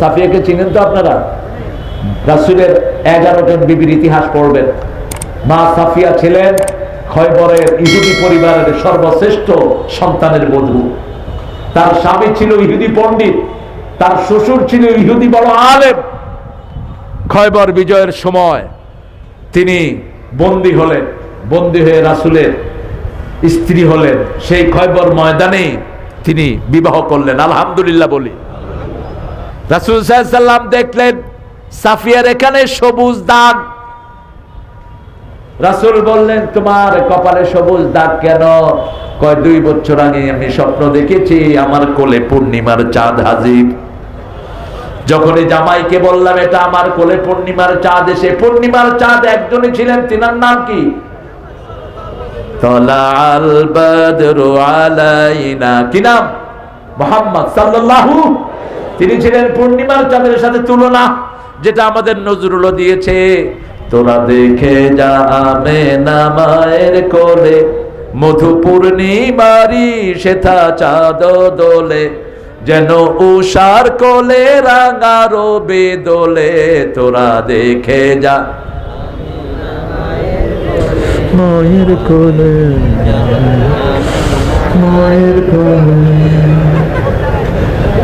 সাফিয়াকে চিনেন তো আপনারা? রাসুলের এগারো জন বিবির ইতিহাস পড়বেন। মা সাফিয়া ছিলেন খয়বরের ইহুদি পরিবারের সর্বশ্রেষ্ঠ সন্তানের বধূ তার স্বামী ছিল ইহুদি পণ্ডিত, তার শ্বশুর ছিল ইহুদি বড় আলেম। খয়বর বিজয়ের সময় তিনি বন্দী হলেন, বন্দী হয়ে রাসুলের স্ত্রী হলেন। সেই খয়বর ময়দানে তিনি বিবাহ করলেন, আলহামদুলিল্লাহ বলি। রাসুল সাল্লাম দেখলেন, সাফিয়ার এখানে সবুজ দাগ। রাসুল বললেন, তোমার কপালে সবুজ দাগ কেন? কয়, দুই বছর আগে আমি স্বপ্ন দেখেছি, আমার কোলে পূর্ণিমার চাঁদ হাজির। যখন এই জামাইকে বললাম, এটা আমার কোলে পূর্ণিমার চাঁদ, এসে পূর্ণিমার চাঁদ একজনই ছিলেন, তিনার নাম কি? কি নাম? মোহাম্মদ সাল্লাল্লাহু তিনি ছিলেন পূর্ণিমার চাঁদের সাথে তুলনা, যেটা আমাদের নজরুল দিয়েছে। তোরা দেখে যা আমে নামায়ের কোলে, মধু পূর্ণিমারি সেথা চাঁদ দোলে, যেন উষার কোলে রাঙা রবে দোলে তোরা দেখে যা মায়ের কোলে মায়ের কোলে।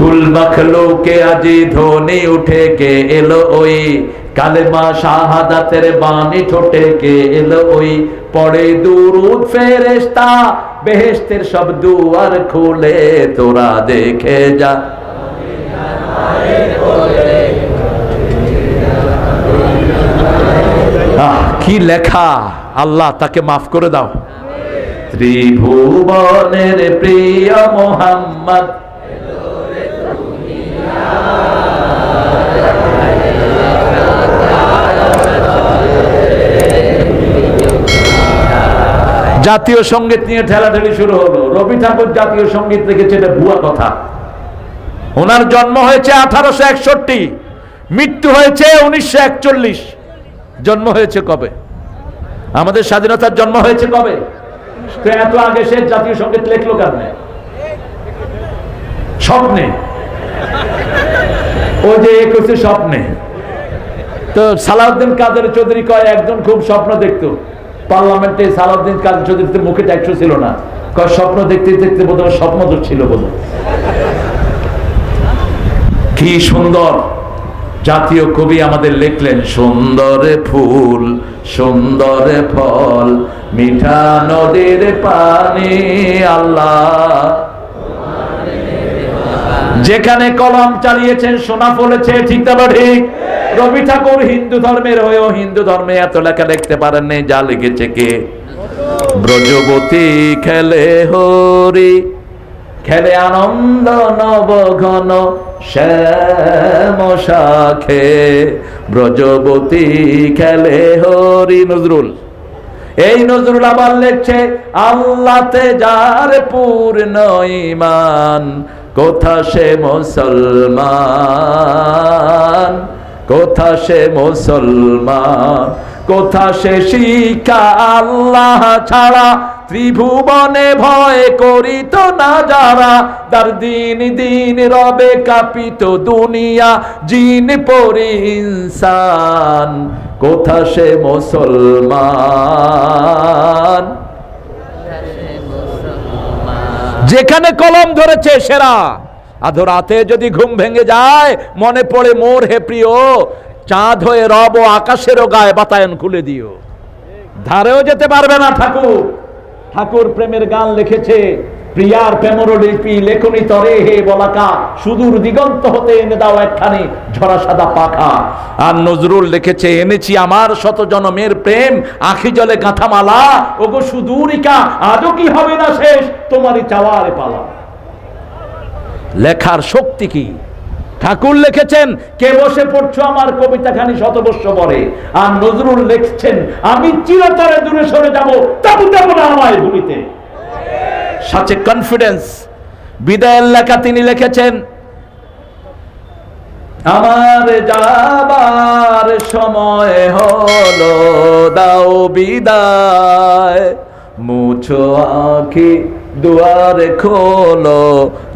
কুল মখলুকে আজি ধ্বনি উঠে কে এলো ওই? কালেমা শাহাদাতের বাণী ঠোঁটে কে এলো ওই? পড়ে দুরুদ ফেরেশতা, বেহেশতের সব দুয়ার খুলে, তোরা দেখে যা। কি লেখা? আল্লাহ, তাকে মাফ করে দাও। ত্রিভুবনের প্রিয় মোহাম্মদ। জাতীয় সংগীত নিয়ে ঠেলাঠেলি শুরু হলো। রবি ঠাকুর জাতীয় সংগীত লিখেছে, এটা ভুয়া কথা। ওনার জন্ম হয়েছে আঠারোশো একষট্টি, মৃত্যু হয়েছে উনিশশো একচল্লিশ। জন্ম হয়েছে কবে? আমাদের স্বাধীনতার জন্ম হয়েছে কবে? এত আগে সে জাতীয় সংগীত লেখলো কেন স্বপ্নে। ও যে একুশে স্বপ্নে। তো সালাউদ্দিন কাদের চৌধুরী কয়, একজন খুব স্বপ্ন দেখতো। পার্লামেন্টে সালাউদ্দিন কাদের চৌধুরীতে মুখে ট্যাক্স ছিল না। কয়, স্বপ্ন দেখতে দেখতে বোধ স্বপ্ন ছিল বোধ কি সুন্দর। জাতীয় কবি আমাদের লিখলেন, সুন্দর ফুল, সুন্দর ফল, মিঠা নদীর পানি, আল্লাহ। যেখানে কলম চালিয়েছেন, সোনা ফলেছে, ঠিক না ঠিক? রবি ঠাকুর হিন্দু ধর্মের হয়েও হিন্দু ধর্মে এত লেখা লিখতে পারেননি, যা লিখেছে কে? ব্রজবতী খেলে হরি, খেলে আনন্দ নব ঘন শ্যাম শাখে। ব্রজবতী খেলে হরি, নজরুল। এই নজরুল আবার লেখছে, আল্লাতে যার পূর্ণ ইমান কোথা সে মুসলমান? কোথা সে মুসলমান? কোথা সে শিক্ষা আল্লাহ ছাড়া? ত্রিভুবনে ভয় করিত না যারা? তার দিন দিন রবে কাপিত দুনিয়া জিন পরি ইনসান। কোথা সে মুসলমান? যেখানে কলম ধরেছে সেরা। আধো রাতে যদি ঘুম ভেঙে যায়, মনে পড়ে, মোর হে প্রিয়, চাঁদ হয়ে রব ও আকাশেরও গায়ে বাতায়ন খুলে দিও। ধারেও যেতে পারবে না ঠাকুর। ঠাকুর প্রেমের গান লিখেছে। প্রিয়ার প্রেমরলিপি লেখনি তরে হে বলাকা। সুদূর দিগন্ত হতে এনে দাও একখানি ঝরা সাদা পাখা। আর নজরুল লিখেছে, এনেছি আমার শত জনমের প্রেম, আখি জলে গাঁথামালা। ওগো সুদূরিকা, আজও কি হবে না শেষ? তোমারই চাওয়ার পালা। লেখার শক্তি কি? ঠাকুর লিখেছেন, কে বসে পড়ছো আমার কবিতা খানি শতবর্ষ পরে? আর নজরুল লিখছেন, আমি চিরতরে দূরে সরে যাব, তবু দেব না আমায় ভূমিতে সাচে কনফিডেন্স বিদায়ের লেখা তিনি লিখেছেন, আমার যাবার সময় হলো, দাও বিদায়, মুছো আঁখি দুয়ার খোলো,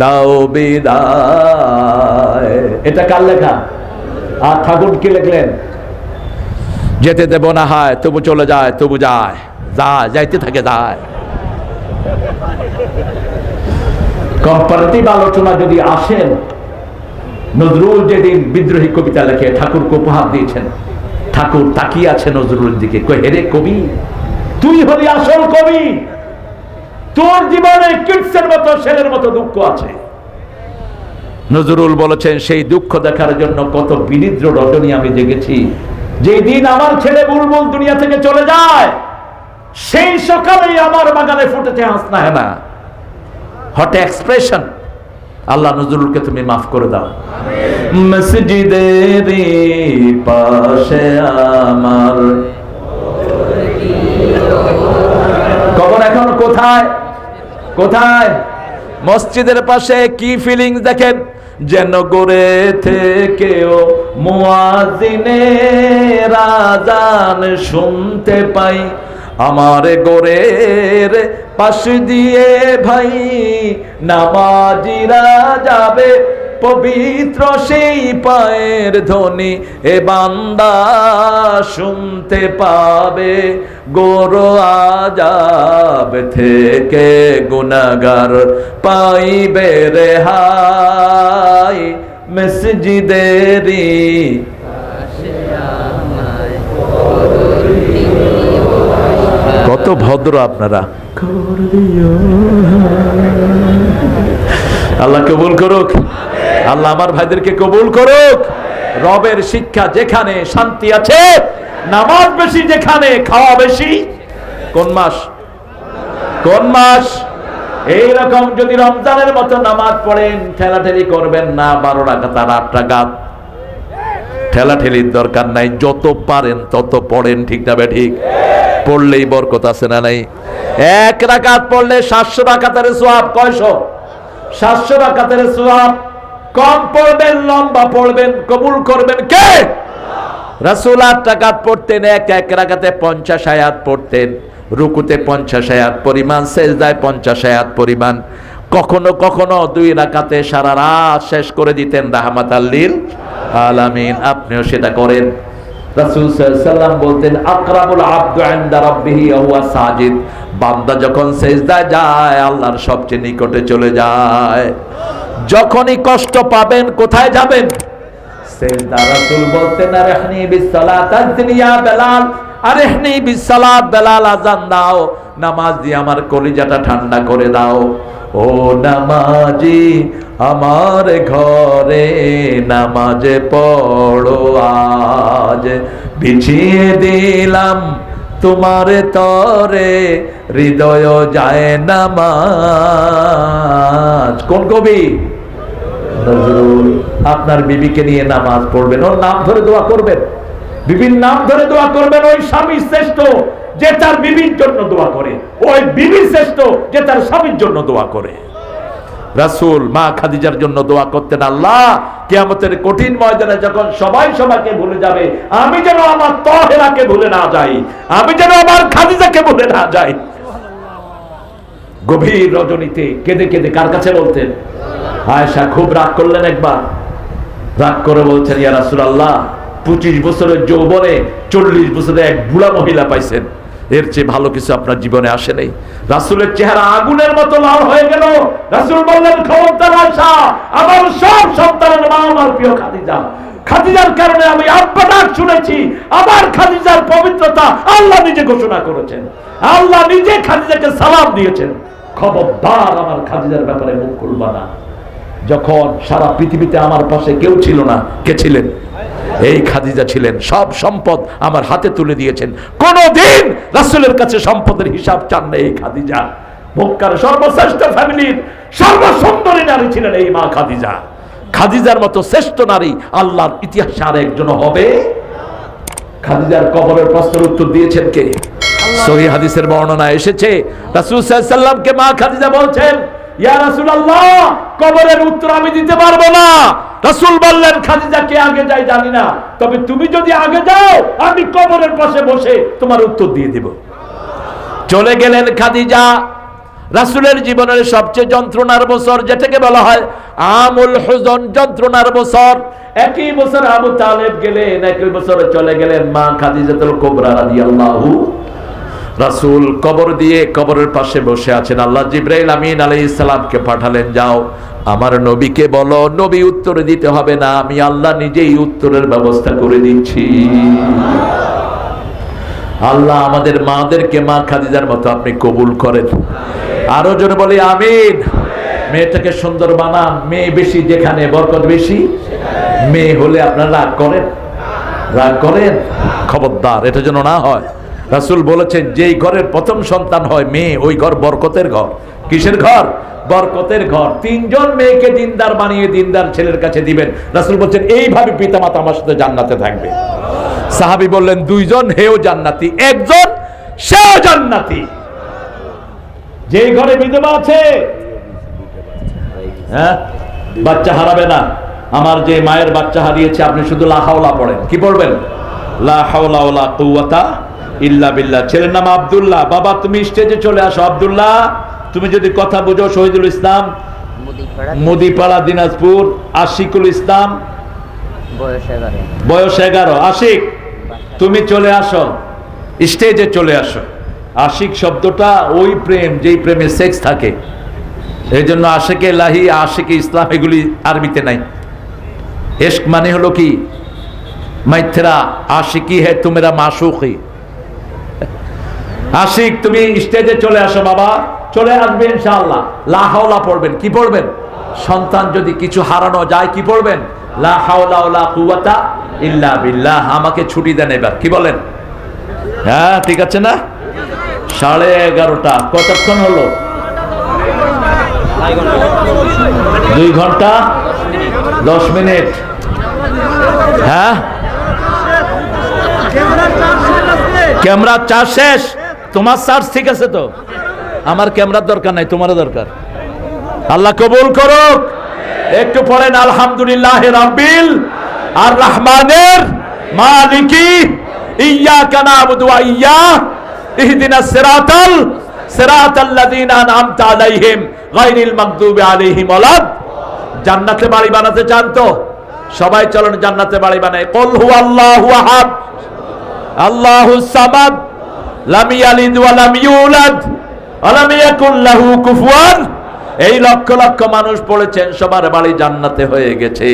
দাও বিদায়। এটা কার লেখা? আর ঠাকুর কি লিখলেন? যেতে দেব না হয়, তবু চলে যায়, তবু যায় যায়, যাইতে থাকে, যায়। কম্পারেটিভ আলোচনা যদি আসেন, নজরুল যেদিন বিদ্রোহী কবিতা লেখে, ঠাকুরকে উপহার দিয়েছেন, ঠাকুর তাকিয়ে আছে নজরুলের দিকে হেরে কবি, তুই হলি আসল কবি। তোর জীবনে কিটসের মতো ছেলের মতো দুঃখ আছে। নজরুল বলেছেন, সেই দুঃখ দেখার জন্য কত বিনিদ্র রজনী আমি জেগেছি। যেই দিন আমার ছেলে বুলবুল দুনিয়া থেকে চলে যায়, সেই সকালেই আমার বাগানে ফুটেছে হাসনা হেনা। হট এক্সপ্রেশন আল্লাহ নজরুলকে তুমি মাফ করে দাও। মসজিদের পাশে আমার। কবর এখন কোথায়? কোথায়? মসজিদের পাশে কি ফিলিংস দেখেন? যেন গড়ে থেকেও মুয়াজিনে রাজান শুনতে পাই। আমার গোরের পাশ দিয়ে ভাই, নামাজিরা যাবে পবিত্র সেই পায়ের ধ্বনি। এ বান্দা শুনতে পাবে, গোরো আজাব থেকে গুনাগার পাইবে রেহাই মসজিদেরি কত ভদ্র আপনারা। আল্লাহ কবুল করুক। আল্লাহ আমার ভাইদেরকে কবুল করুক। রবের শিক্ষা যেখানে শান্তি আছে, নামাজ বেশি যেখানে, খাওয়া বেশি, কোন মাস? কোন মাস? এইরকম যদি রমজানের মতো নামাজ পড়েন, ঠেলাঠেলি করবেন না, বারো টাকা তার আট টাকা ঠেলাঠেলির দরকার নাই, যত পারেন তত পড়েন, ঠিক না ঠিক? পড়লেই বরকত আছে না নাই? এক রাকাত পড়লে সাতশো রাকাতের সোয়াব কয়শো? সাতশো রাকাতের সোয়াব কম পড়বেন, লম্বা পড়বেন, কবুল করবেন কে? রাসূল আট রাকাত পড়তেন, এক এক রাকাতে পঞ্চাশ আয়াত পড়তেন। রুকুতে পঞ্চাশ আয়াত পরিমাণ শেষ সেজদায় পঞ্চাশ আয়াত পরিমাণ। কখনো কখনো দুই রাকাতে সারা রাত শেষ করে দিতেন রাহমাত আল্লিল আলামিন। আপনিও সেটা করেন। রাসূল সাল্লাম বলতেন, আকরামুল সাজিদ। বান্দা যখন আল্লাহর সবচেয়ে নিকটে চলে যায়। যখনই কষ্ট পাবেন, কোথায় যাবেন? সেজদা রাসূল বলতেন বিসসালাত বেলাল। বিসসালাত বেলাল দাও। নামাজ দিয়ে আমার কলিজাটা ঠান্ডা করে দাও। ও নামাজি, আমার ঘরে নামাজে পড়ো আজ। বিছিয়ে দিলাম তোমার তরে হৃদয় যায় নামাজ। কোন কবি? আপনার বিবিকে নিয়ে নামাজ পড়বেন, ওর নাম ধরে দোয়া করবেন। বিবির নাম ধরে দোয়া করবেন, ওই স্বামী শ্রেষ্ঠ যে তার বিবির জন্য দোয়া করে। ওই বিবি শ্রেষ্ঠ যে তার স্বামীর জন্য দোয়া করে। রাসূল মা খাদিজার জন্য দোয়া করতেন, আল্লাহ, কিয়ামতের কঠিন ময়দানে যখন সবাই সবাইকে ভুলে যাবে, আমি যেন আমার তহেরাকে ভুলে না যাই, আমি যেন আমার খাদিজাকে ভুলে না যাই গভীর রজনীতে কেঁদে কেঁদে কার কাছে বলতেন? আয়েশা খুব রাগ করলেন একবার। রাগ করে বলছেন, ইয়া রাসূলুল্লাহ, পঁচিশ বছরের যৌবনে চল্লিশ বছরে এক বুড়া মহিলা পাইছেন। এর চেয়ে ভালো কিছু আপনার জীবনে আসে নাই। রাসূলের চেহারা আগুনের মতো লাল হয়ে গেল। রাসূল বললেন, খবরদার আয়েশা, আমার সব সন্তানের মা, আমার প্রিয় খাদিজা। খাদিজার কারণে আমি আব্বা শুনেছি। আমার খাদিজার পবিত্রতা আল্লাহ নিজে ঘোষণা করেছেন। আল্লাহ নিজে খাদিজাকে সালাম দিয়েছেন। খবরদার আমার খাদিজার ব্যাপারে মুখ খুলবা না। যখন সারা পৃথিবীতে আমার পাশে কেউ ছিল না, কে ছিলেন? এই খাদিজা ছিলেন। সব সম্পদ আমার হাতে তুলে দিয়েছেন। কোনদিন রাসূলের কাছে সম্পদের হিসাব চান না এই খাদিজা। মক্কার সর্বশ্রেষ্ঠ ফ্যামিলির সর্বসুন্দরী নারী ছিলেন এই মা খাদিজা। খাদিজার মতো শ্রেষ্ঠ নারী আল্লাহর ইতিহাসে আর একজন হবে? খাদিজার কবরের প্রশ্নের উত্তর দিয়েছেন কে? সহি হাদিসের বর্ণনা এসেছে। রাসূল সাল্লামকে মা খাদিজা বলছেন ইয়া রাসূলুল্লাহ কবরের উত্তর আমি দিতে পারব না। রাসূল বললেন খাদিজা কে আগে যায় জানি না। তবে তুমি যদি আগে যাও আমি কবরের পাশে বসে তোমার উত্তর দিয়ে দেব। চলে গেলেন খাদিজা। রাসূলের জীবনের সবচেয়ে যন্ত্রণার বছর যেটাকে বলা হয় আমুল হুজন যন্ত্রণার বছর। একই বছর আবু তালেব গেলেন একই বছর চলে গেলেন মা খাদিজাতুল কুবরা রাদিয়াল্লাহু রাসূল কবর দিয়ে কবরের পাশে বসে আছেন। আল্লাহ জিব্রাইল আমিন আলাইহিস সালামকে পাঠালেন, যাও, আমার নবীকে বলো, নবী উত্তর দিতে হবে না, আমি আল্লাহ নিজেই উত্তরের ব্যবস্থা করে দিচ্ছি। আল্লাহ আমাদের মাদেরকে মা খাদিজার মতো আপনি কবুল করেন। আরও জোরে বলি, আমিন। মেয়েটাকে সুন্দর বানান, মেয়ে বেশি যেখানে বরকত বেশি, মেয়ে হলে আপনারা রাগ করেন? রাগ করেন? খবরদার, এটা যেন না হয়। রাসূল বলেছেন, যেই ঘরের প্রথম সন্তান হয় মেয়ে, ওই ঘর বরকতের ঘর। কিসের ঘর? বরকতের ঘর। তিনজন মেয়েকে দিনদার বানিয়ে দিনদার ছেলের কাছে দিবেন। রাসূল বলছেন, এইভাবে পিতামাতা আমার সাথে জান্নাতে থাকবে। সাহাবি বললেন, দুইজন হেও জান্নাতি, একজন সেও জান্নাতি। যেই ঘরে বিধবা আছে হ্যাঁ? বাচ্চা হারাবে না। আমার যে মায়ের বাচ্চা হারিয়েছে, আপনি শুধু লা হাওলা পড়েন। কি পড়বেন? লা হাওলা ওয়ালা কুওয়াতা ইল্লা বিল্লাহ। ছেলের নাম আব্দুল্লাহ। বাবা তুমি স্টেজে চলে আসো। আব্দুল্লাহ তুমি যদি কথা বুঝো শহীদুল ইসলাম মুদিপাড়া দিনাজপুর আশিকুল ইসলাম। বয়স এগারো। আশিক তুমি চলে আসো। স্টেজে চলে আসো। আশিক শব্দটা ওই প্রেম যেই প্রেমে সেক্স থাকে। এই জন্য আশেকে লাহি আশেকে ইসলাম এগুলি আরবিতে নাই। এশক মানে হলো কি? মাইথেরা আশিকি হে তুমেরা মাসুকি আশিক, তুমি স্টেজে চলে আসো বাবা। চলে আসবে ইনশাআল্লাহ। লা হাওলা পড়বেন। কি পড়বেন? সন্তান যদি কিছু হারানো যায়, কি পড়বেন? লা হাওলা ওয়ালা কুওয়াতা ইল্লা বিল্লাহ। আমাকে ছুটি দেন এবার। কি বলেন? হ্যাঁ ঠিক আছে না? সাড়ে এগারোটা। কতক্ষণ হলো? দুই ঘণ্টা? দশ মিনিট। হ্যাঁ? ক্যামেরা চার্জ শেষ? তোমার চার্জ ঠিক আছে তো? আমার ক্যামেরার দরকার নাই, তোমারও দরকার। আল্লাহ কবুল করুক। একটু পড়েন, আলহামদুলিল্লাহ রাব্বিল আর রহমানের মালিকি ইয়া কানা ওয়া ইয়া ইহদিনাস সিরাতাল, সিরাতাল্লাযিনা আনআমতা আলাইহিম, গায়রিল মাগদুবি আলাইহিম ওয়ালাদ জান্নাতে বাড়ি বানাতে চান তো? সবাই চলুন জান্নাতে বাড়ি বানাই। কুল হুয়াল্লাহু আহাদ, আল্লাহু সামাদ লাম ইয়ালিদ ওয়া লাম ইউলাদ ওয়া লাম ইয়াকুল লাহু কুফুয়ান। এই লক্ষ লক্ষ মানুষ পড়েছেন, সবার বাড়ি জান্নাতে হয়ে গেছে।